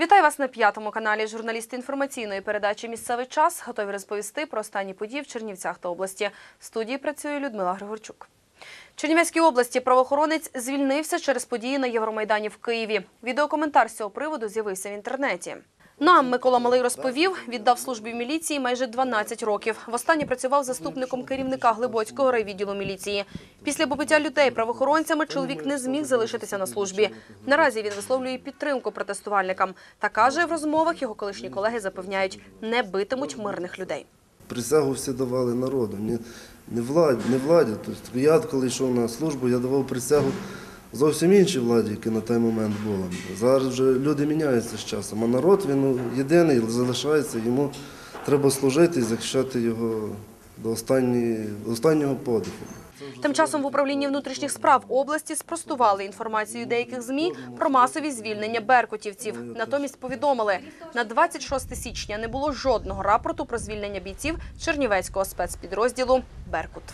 Вітаю вас на п'ятому каналі. Журналісти інформаційної передачі Місцевий час готові розповісти про останні події в Чернівцях та області. В студії працює Людмила Григорчук. Чернівецькій області правоохоронець звільнився через події на Євромайдані в Києві. Відеокоментар з цього приводу з'явився в інтернеті. Нам Микола Малий розповів, віддав службі в міліції майже 12 років. Востаннє працював заступником керівника Глибоцького райвідділу міліції. Після побиття людей правоохоронцями чоловік не зміг залишитися на службі. Наразі він висловлює підтримку протестувальникам та каже, в розмовах його колишні колеги запевняють, не битимуть мирних людей. Присягу всі давали народу, не, владі, не владі. Тобто я коли йшов на службу, я давав присягу зовсім іншій владі, яка на той момент була. Зараз вже люди міняються з часом, а народ він єдиний залишається, йому треба служити і захищати його до останнього подиху. Тим часом в управлінні внутрішніх справ області спростували інформацію деяких змі про масові звільнення беркутівців. Натомість повідомили, на 26 січня не було жодного рапорту про звільнення бійців Чернівецького спецпідрозділу Беркут.